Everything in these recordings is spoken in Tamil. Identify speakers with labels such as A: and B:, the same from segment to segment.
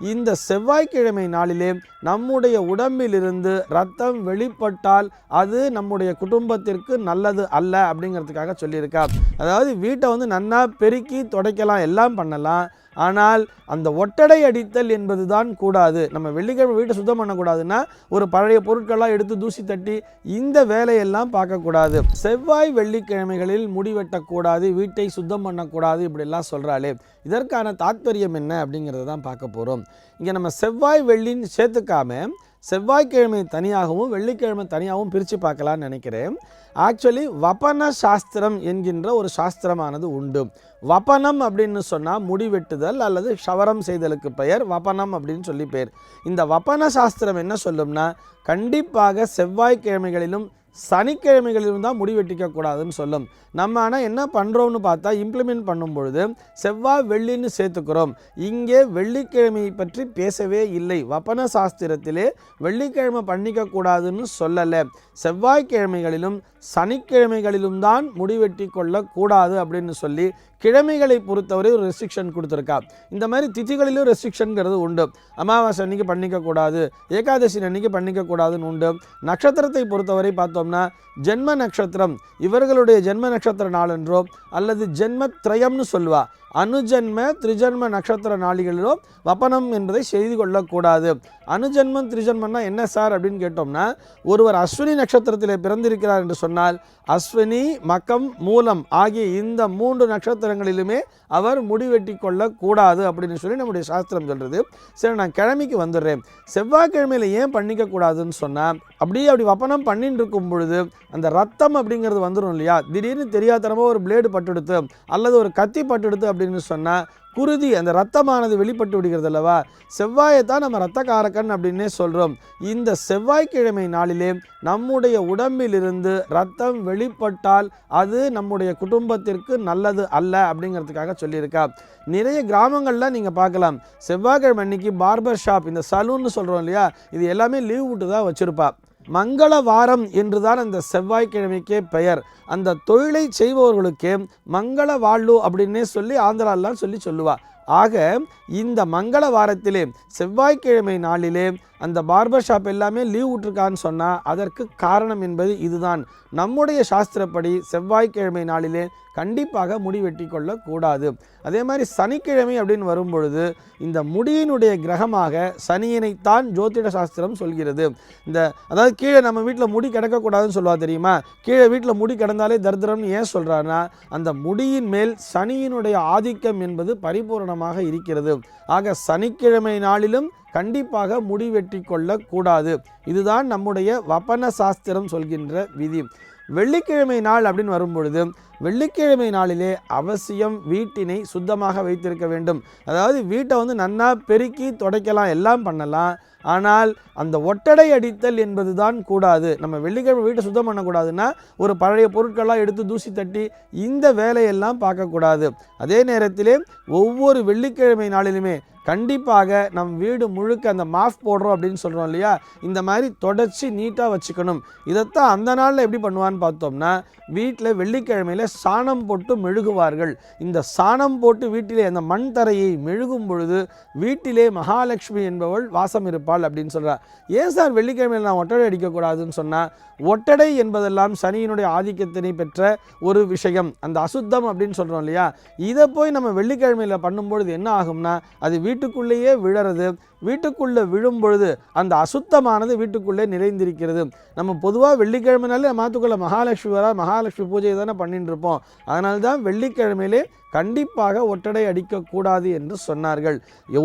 A: இந்த செவ்வாய்க்கிழமை நாளிலே நம்முடைய உடம்பிலிருந்து ரத்தம் வெளிப்பட்டால் அது நம்முடைய குடும்பத்திற்கு நல்லது அல்ல அப்படிங்கிறதுக்காக சொல்லியிருக்கா அதாவது வீட்டை வந்து நன்னா பெருக்கி துடைக்கலாம் எல்லாம் பண்ணலாம். ஆனால் அந்த ஒட்டடை அடித்தல் என்பது தான் கூடாது. நம்ம வெள்ளிக்கிழமை வீட்டை சுத்தம் பண்ணக்கூடாதுன்னா ஒரு பழைய பொருட்கள்லாம் எடுத்து தூசி தட்டி இந்த வேலையெல்லாம் பார்க்கக்கூடாது. செவ்வாய் வெள்ளிக்கிழமைகளில் முடி வெட்டக்கூடாது வீட்டை சுத்தம் பண்ணக்கூடாது இப்படிலாம் சொல்கிறாளே இதற்கான தாத்பரியம் என்ன அப்படிங்கிறத தான் பார்க்க போகிறோம் இங்கே நம்ம செவ்வாய் வெள்ளின்னு சேர்த்துக்காம செவ்வாய்க்கிழமை தனியாகவும் வெள்ளிக்கிழமை தனியாகவும் பிரித்து பார்க்கலான்னு நினைக்கிறேன். ஆக்சுவலி வபன சாஸ்திரம் என்கின்ற ஒரு சாஸ்திரமானது உண்டு. வபனம் அப்படின்னு சொன்னால் முடி வெட்டுதல் அல்லது ஷவரம் செய்தலுக்கு பெயர் வபனம் அப்படின்னு சொல்லி பெயர் இந்த வபன சாஸ்திரம் என்ன சொல்லும்னா கண்டிப்பாக செவ்வாய்க்கிழமைகளிலும் சனிக்கிழமைகளிலும் தான் முடி வெட்டிக்கக்கூடாதுன்னு சொல்லும். நம்ம ஆனால் என்ன பண்ணுறோம்னு பார்த்தா இம்ப்ளிமெண்ட் பண்ணும் பொழுது செவ்வாய் வெள்ளின்னு சேர்த்துக்கிறோம். இங்கே வெள்ளிக்கிழமையை பற்றி பேசவே இல்லை. வப்பன சாஸ்திரத்திலே வெள்ளிக்கிழமை பண்ணிக்கக்கூடாதுன்னு சொல்லலை. செவ்வாய்க்கிழமைகளிலும் சனிக்கிழமைகளிலும் தான் முடிவெட்டி கொள்ளக்கூடாது அப்படின்னு சொல்லி கிழமைகளை பொறுத்தவரை ஒரு ரெஸ்ட்ரிக்ஷன் கொடுத்துருக்கா. இந்த மாதிரி திதிகளிலும் ரெஸ்ட்ரிக்ஷனுங்கிறது உண்டு. அமாவாசை அன்னைக்கு பண்ணிக்கக்கூடாது ஏகாதசி அன்னைக்கு பண்ணிக்கக்கூடாதுன்னு உண்டு. நட்சத்திரத்தை பொறுத்தவரை பார்த்தோம்னா ஜென்ம நட்சத்திரம் இவர்களுடைய ஜென்ம நட்சத்திர நாளென்றோ அல்லது ஜென்ம திரயம்னு சொல்லுவா. அனுஜன்ம திரிஜன்ம நட்சத்திர நாளிகளிலோ வப்பனம் என்பதை செய்து கொள்ளக்கூடாது. அனுஜன்மம் திரிஜன்மம்னா என்ன சார் அப்படின்னு கேட்டோம்னா ஒருவர் அஸ்வினி நட்சத்திரத்தில் பிறந்திருக்கிறார் என்று சொன்னால் அஸ்வினி மக்கம் மூலம் ஆகிய இந்த மூன்று நட்சத்திரங்களிலுமே அவர் முடிவெட்டி கொள்ளக்கூடாது அப்படின்னு சொல்லி நம்முடைய சாஸ்திரம் சொல்கிறது சரி நான் கிழமைக்கு வந்துடுறேன். செவ்வாய்க்கிழமையில் ஏன் பண்ணிக்க கூடாதுன்னு சொன்னால் அப்படியே அப்படி வப்பனம் பண்ணிட்டு இருக்கும் பொழுது அந்த ரத்தம் அப்படிங்கிறது வந்துடும் இல்லையா? திடீர்னு தெரியாதனமாக ஒரு பிளேடு பட்டெடுத்து அல்லது ஒரு கத்தி பட்டெடுத்து அப்படின்னு சொன்னால் குருதி அந்த ரத்தமானது வெளிப்பட்டு விடுகிறது அல்லவா? செவ்வாயை தான் நம்ம கண் அப்படின்னே சொல்கிறோம் இந்த செவ்வாய்க்கிழமை நாளிலே நம்முடைய உடம்பிலிருந்து ரத்தம் வெளிப்பட்டால் அது நம்முடைய குடும்பத்திற்கு நல்லது அல்ல அப்படிங்கிறதுக்காக சொல்லியிருக்கா. நிறைய கிராமங்களில் நீங்கள் பார்க்கலாம். செவ்வாய்க்கிழமை அன்னைக்கு பார்பர் ஷாப் இந்த சலூன்னு சொல்கிறோம் இல்லையா? இது எல்லாமே லீவ் விட்டு தான் வச்சுருப்பா. மங்கள வாரம் என்றுதான் அந்த செவ்வாய்க்கிழமைக்கே பெயர். அந்த தொழிலை செய்பவர்களுக்கே மங்கள வாழ்வு அப்படின்னே சொல்லி ஆந்திராலாம் சொல்லி சொல்லுவாள் ஆக இந்த மங்கள வாரத்திலே செவ்வாய்க்கிழமை நாளிலே அந்த பார்பர் ஷாப் எல்லாமே லீவ் விட்டுருக்கான்னு சொன்னால் அதற்கு காரணம் என்பது இதுதான். நம்முடைய சாஸ்திரப்படி செவ்வாய்க்கிழமை நாளிலே கண்டிப்பாக முடி வெட்டி கொள்ளக்கூடாது. அதே மாதிரி சனிக்கிழமை அப்படின்னு வரும்பொழுது இந்த முடியினுடைய கிரகமாக சனியினைத்தான் ஜோதிட சாஸ்திரம் சொல்கிறது. இந்த அதாவது கீழே நம்ம வீட்டில் முடி கிடக்கக்கூடாதுன்னு சொல்லுவா தெரியுமா? கீழே வீட்டில் முடி கிடந்தாலே தரித்திரம்னு ஏன் சொல்கிறான்னா அந்த முடியின் மேல் சனியினுடைய ஆதிக்கம் என்பது பரிபூரணமாக இருக்கிறது. ஆக சனிக்கிழமை நாளிலும் கண்டிப்பாக முடி வெட்டி கொள்ளக்கூடாது இதுதான் நம்முடைய வப்பன சாஸ்திரம் சொல்கின்ற விதி. வெள்ளிக்கிழமை நாள் அப்படின்னு வரும்பொழுது வெள்ளிக்கிழமை நாளிலே அவசியம் வீட்டினை சுத்தமாக வைத்திருக்க வேண்டும். அதாவது வீட்டை வந்து நன்னா பெருக்கி துடைக்கலாம் எல்லாம் பண்ணலாம். ஆனால் அந்த ஒட்டடை அடித்தல் என்பது தான் கூடாது. நம்ம வெள்ளிக்கிழமை வீட்டை சுத்தம் பண்ணக்கூடாதுன்னா ஒரு பழைய பொருட்கள்லாம் எடுத்து தூசி தட்டி இந்த வேலையெல்லாம் பார்க்கக்கூடாது. அதே நேரத்திலே ஒவ்வொரு வெள்ளிக்கிழமை நாளிலுமே கண்டிப்பாக நம் வீடு முழுக்க அந்த மாஃப் போடுறோம் அப்படின்னு சொல்கிறோம் இல்லையா? இந்த மாதிரி தொடச்சி நீட்டாக வச்சுக்கணும். இதைத்தான் அந்த நாளில் எப்படி பண்ணுவான்னு பார்த்தோம்னா வீட்டில் வெள்ளிக்கிழமையில் சாணம் போட்டு மெழுகுவார்கள். இந்த சாணம் போட்டு வீட்டிலே அந்த மண் தரையை மெழுகும் பொழுது வீட்டிலே மகாலட்சுமி என்பவள் வாசம் இருப்பாள் அப்படின்னு சொல்கிறார் ஏன் சார் வெள்ளிக்கிழமையில் நான் ஒட்டடை அடிக்கக்கூடாதுன்னு சொன்னால் ஒட்டடை என்பதெல்லாம் சனியினுடைய ஆதிக்கத்தினை பெற்ற ஒரு விஷயம். அந்த அசுத்தம் அப்படின்னு சொல்கிறோம் இல்லையா? இதை போய் நம்ம வெள்ளிக்கிழமையில் பண்ணும்பொழுது என்ன ஆகும்னா அது வீட்டுக்குள்ளேயே விழறது வீட்டுக்குள்ளே விழும் பொழுது அந்த அசுத்தமானது வீட்டுக்குள்ளே நிறைந்திருக்கிறது. நம்ம பொதுவாக வெள்ளிக்கிழமைனாலே மாத்துக்குள்ள மகாலட்சுமி வரா மகாலட்சுமி பூஜை தானே பண்ணிட்டு இருப்போம். அதனால தான் வெள்ளிக்கிழமையிலே கண்டிப்பாக ஒற்றடை அடிக்கக்கூடாது என்று சொன்னார்கள்.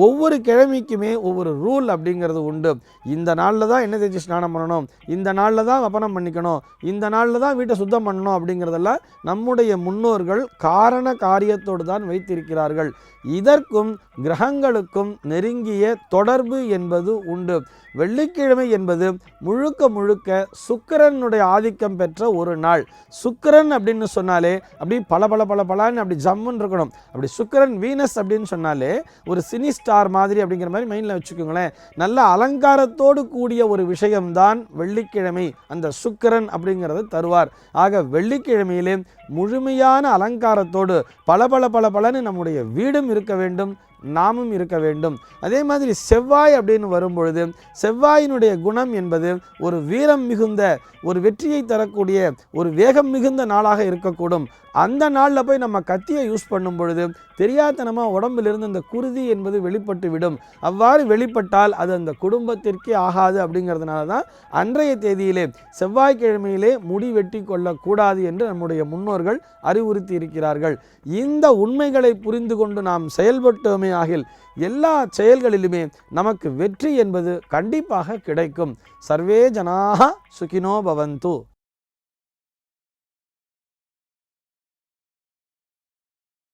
A: ஒவ்வொரு கிழமைக்குமே ஒவ்வொரு ரூல் அப்படிங்கிறது உண்டு. இந்த நாளில் தான் என்ன தேய்ச்சி ஸ்நானம் பண்ணணும். இந்த நாளில் தான் வப்பனம் பண்ணிக்கணும். இந்த நாளில் தான் வீட்டை சுத்தம் பண்ணணும் அப்படிங்கிறதெல்லாம் நம்முடைய முன்னோர்கள் காரண காரியத்தோடு தான் வைத்திருக்கிறார்கள். இதற்கும் கிரகங்களுக்கும் நெருங்கிய தொடர்பு என்பது உண்டு. வெள்ளிக்கிழமை என்பது முழுக்க முழுக்க சுக்கரனுடைய ஆதிக்கம் பெற்ற ஒரு நாள். சுக்கரன் அப்படின்னு சொன்னாலே அப்படி பல பல பல பலான்னு அப்படி ஜம்முன்னு இருக்கணும். அப்படி சுக்கரன் வீனஸ் அப்படின்னு சொன்னாலே ஒரு சினி ஸ்டார் மாதிரி அப்படிங்கிற மாதிரி மைண்டில் வச்சுக்கோங்களேன். நல்ல அலங்காரத்தோடு கூடிய ஒரு விஷயம்தான் வெள்ளிக்கிழமை. அந்த சுக்கிரன் அப்படிங்கிறது தருவார். ஆக வெள்ளிக்கிழமையிலே முழுமையான அலங்காரத்தோடு பல பல பல பலன்னு நம்முடைய வீடும் இருக்க வேண்டும் நாமும் இருக்க வேண்டும். அதே மாதிரி செவ்வாய் அப்படின்னு வரும்பொழுது செவ்வாயினுடைய குணம் என்பது ஒரு வீரம் மிகுந்த ஒரு வெற்றியை தரக்கூடிய ஒரு வேகம் மிகுந்த நாளாக இருக்கக்கூடும். அந்த நாளில் போய் நம்ம கத்தியை யூஸ் பண்ணும் பொழுது தெரியாதனமாக உடம்பிலிருந்து இந்த குருதி என்பது வெளிப்பட்டு விடும். அவ்வாறு வெளிப்பட்டால் அது அந்த குடும்பத்திற்கே ஆகாது அப்படிங்கிறதுனால தான் அன்றைய தேதியிலே செவ்வாய்க்கிழமையிலே முடி வெட்டி கொள்ளக்கூடாது என்று நம்முடைய முன்னோர்கள் அறிவுறுத்தி இருக்கிறார்கள். இந்த உண்மைகளை புரிந்து கொண்டு நாம் செயல்பட்டோமே ஆகில் எல்லா செயல்களிலுமே நமக்கு வெற்றி என்பது கண்டிப்பாக கிடைக்கும். சர்வே ஜனாக சுகினோ பவந்து.